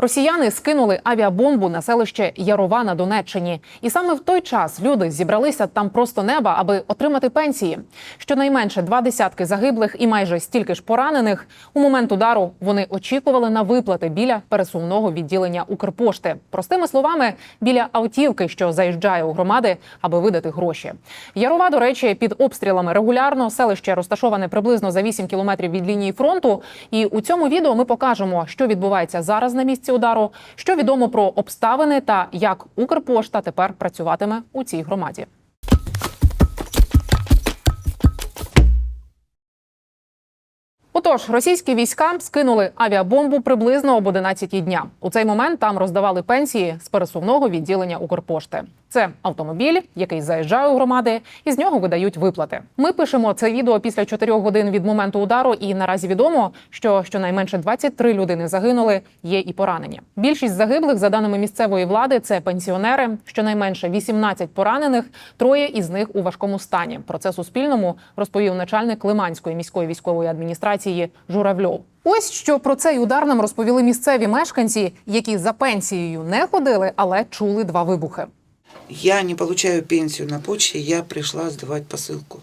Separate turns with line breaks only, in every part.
Росіяни скинули авіабомбу на селище Ярова на Донеччині, і саме в той час люди зібралися там просто неба, аби отримати пенсії. Щонайменше два десятки загиблих і майже стільки ж поранених. У момент удару вони очікували на виплати біля пересувного відділення Укрпошти. Простими словами, біля автівки, що заїжджає у громади, аби видати гроші. Ярова, до речі, під обстрілами регулярно. Селище розташоване приблизно за 8 кілометрів від лінії фронту. І у цьому відео ми покажемо, що відбувається зараз на місці удару, що відомо про обставини та як Укрпошта тепер працюватиме у цій громаді. Отож, російські війська скинули авіабомбу приблизно об 11 дня. У цей момент там роздавали пенсії з пересувного відділення Укрпошти. Це автомобіль, який заїжджає у громади, і з нього видають виплати. Ми пишемо це відео після 4 годин від моменту удару, і наразі відомо, що щонайменше 23 людини загинули, є і поранені. Більшість загиблих, за даними місцевої влади, це пенсіонери. Щонайменше 18 поранених, троє із них у важкому стані. Про це Суспільному розповів начальник Лиманської міської військової адміністрації Журавльов. Ось що про цей удар нам розповіли місцеві мешканці, які за пенсією не ходили, але чули два вибухи.
Я не получаю пенсию на почте, я пришла сдавать посылку.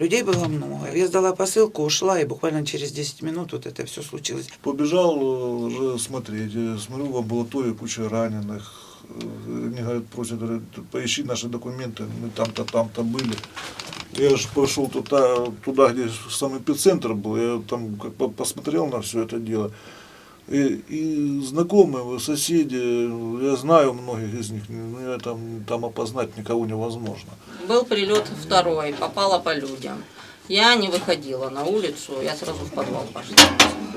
Людей было много. Я сдала посылку, ушла, и буквально через 10 минут вот это все случилось.
Побежал э, уже смотреть. Смотрю в амбулаторию куча раненых. Э, Мне говорят, просят, говорят, поищи наши документы, мы там-то, там-то были. Я же пошел туда, туда, где сам эпицентр был, я там как посмотрел на все это дело. И, и знакомые, соседи, я знаю многих из них, но я там, там опознать никого невозможно.
Был прилет второй, попала по людям. Я не выходила на улицу, я сразу в подвал пошла.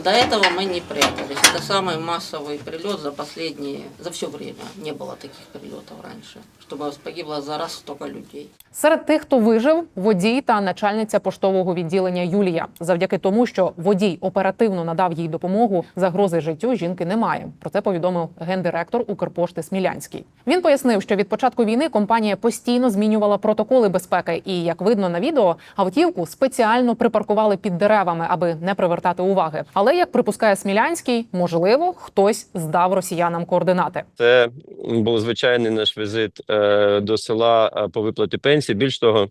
До этого мы не прятались. Это самый массовый прилет за последние, за все время. Не было таких прилетов раньше, чтобы погибло за раз столько людей.
Серед тих, хто вижив, водій та начальниця поштового відділення Юлія. Завдяки тому, що водій оперативно надав їй допомогу, загрози життю жінки немає. Про це повідомив гендиректор Укрпошти Смілянський. Він пояснив, що від початку війни компанія постійно змінювала протоколи безпеки, і як видно на відео, автівку спеціально припаркували під деревами, аби не привертати уваги. Але як припускає Смілянський, можливо, хтось здав росіянам координати.
Це був звичайний наш візит е, до села е, по виплаті пенсії. Більш того,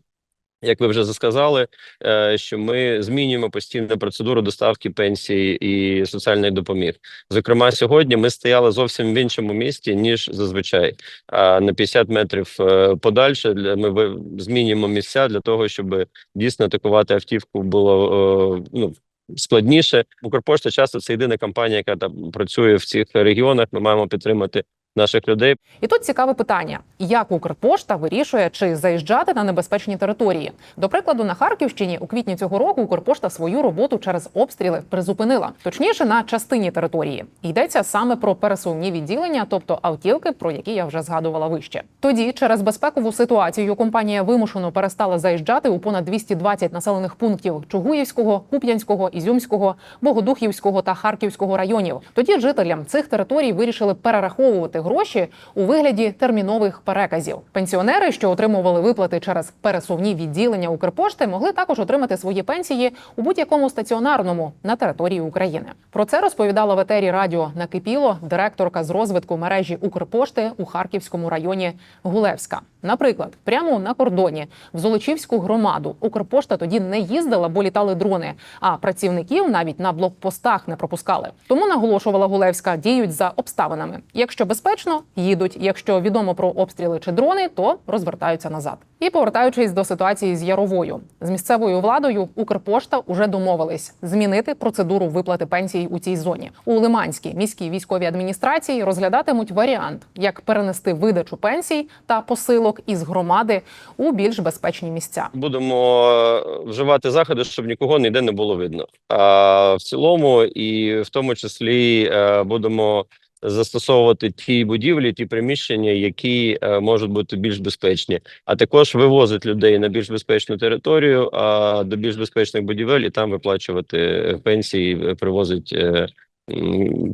як ви вже сказали, е, що ми змінюємо постійно процедуру доставки пенсії і соціальної допоміг. Зокрема, сьогодні ми стояли зовсім в іншому місці ніж зазвичай. А на 50 метрів е, подальше ми змінюємо місця для того, щоб дійсно атакувати автівку було е, ну. Складніше Укрпошта часто це єдина компанія, яка там працює в цих регіонах. Ми маємо підтримати наших людей.
І тут цікаве питання: як Укрпошта вирішує, чи заїжджати на небезпечні території? До прикладу, на Харківщині у квітні цього року Укрпошта свою роботу через обстріли призупинила, точніше на частині території. Йдеться саме про пересувні відділення, тобто автівки, про які я вже згадувала вище. Тоді, через безпекову ситуацію, компанія вимушено перестала заїжджати у понад 220 населених пунктів Чугуївського, Куп'янського, Ізюмського, Богодухівського та Харківського районів. Тоді жителям цих територій вирішили перераховувати гроші у вигляді термінових переказів. Пенсіонери, що отримували виплати через пересувні відділення Укрпошти, могли також отримати свої пенсії у будь-якому стаціонарному на території України. Про це розповідала в етері радіо Накипіло директорка з розвитку мережі Укрпошти у Харківському районі Гулевська. Наприклад, прямо на кордоні в Золочівську громаду Укрпошта тоді не їздила, бо літали дрони. А працівників навіть на блокпостах не пропускали. Тому наголошувала Гулевська, діють за обставинами. Якщо безпечно, їдуть. Якщо відомо про обстріли чи дрони, то розвертаються назад. І повертаючись до ситуації з Яровою, з місцевою владою Укрпошта уже домовились змінити процедуру виплати пенсій у цій зоні. У Лиманській міській військовій адміністрації розглядатимуть варіант, як перенести видачу пенсій та посилок із громади у більш безпечні місця.
Будемо е, вживати заходи, щоб нікого ніде не було видно. А в цілому, і в тому числі е, будемо застосовувати ті будівлі, ті приміщення, які е, можуть бути більш безпечні, а також вивозити людей на більш безпечну територію, а до більш безпечних будівель і там виплачувати е, пенсії, е, привозить, е,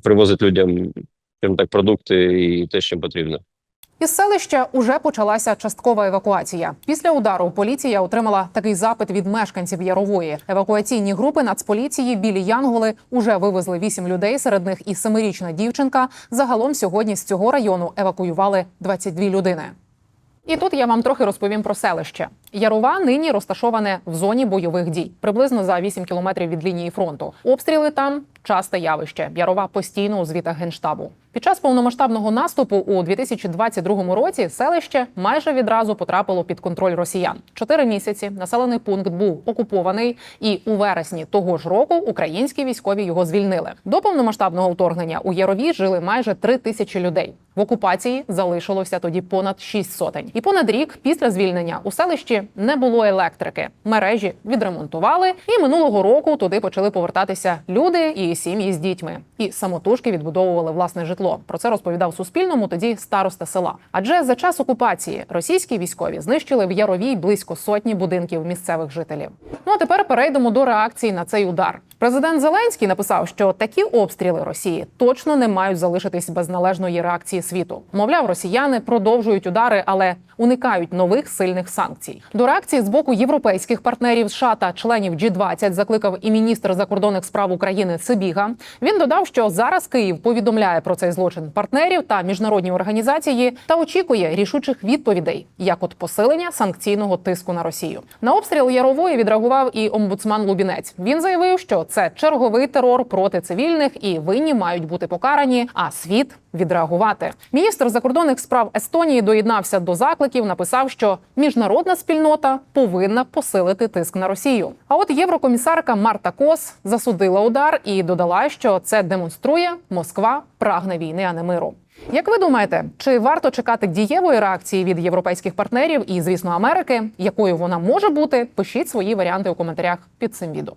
привозить людям так продукти і те, що їм потрібно.
Із селища уже почалася часткова евакуація. Після удару поліція отримала такий запит від мешканців Ярової. Евакуаційні групи Нацполіції білі Янголи уже вивезли вісім людей. Серед них і семирічна дівчинка. Загалом сьогодні з цього району евакуювали 22 людини. І тут я вам трохи розповім про селище. Ярова нині розташоване в зоні бойових дій, приблизно за 8 кілометрів від лінії фронту. Обстріли там часте явище. Ярова постійно у звітах генштабу. Під час повномасштабного наступу у 2022 році селище майже відразу потрапило під контроль росіян. Чотири місяці населений пункт був окупований, і у вересні того ж року українські військові його звільнили. До повномасштабного вторгнення у Ярові жили майже три тисячі людей. В окупації залишилося тоді понад шість сотень. І понад рік після звільнення у селищі не було електрики. Мережі відремонтували, і минулого року туди почали повертатися люди і сім'ї з дітьми. І самотужки відбудовували власне житло. Про це розповідав Суспільному тоді староста села. Адже за час окупації російські військові знищили в Яровій близько сотні будинків місцевих жителів. Ну а тепер перейдемо до реакції на цей удар. Президент Зеленський написав, що такі обстріли Росії точно не мають залишитись без належної реакції світу. Мовляв, росіяни продовжують удари, але уникають нових сильних санкцій. До реакції з боку європейських партнерів США та членів G20 закликав і міністр закордонних справ України Сибіга. Він додав, що зараз Київ повідомляє про цей злочин партнерів та міжнародні організації та очікує рішучих відповідей, як от посилення санкційного тиску на Росію. На обстріл Ярової відреагував і омбудсман Лубінець. Він заявив, що це черговий терор проти цивільних і винні мають бути покарані, а світ відреагувати. Міністр закордонних справ Естонії доєднався до закликів, написав, що міжнародна спільнота повинна посилити тиск на Росію. А от єврокомісарка Марта Кос засудила удар і додала, що це демонструє Москва прагне війни, а не миру. Як ви думаєте, чи варто чекати дієвої реакції від європейських партнерів і, звісно, Америки? Якою вона може бути? Пишіть свої варіанти у коментарях під цим відео.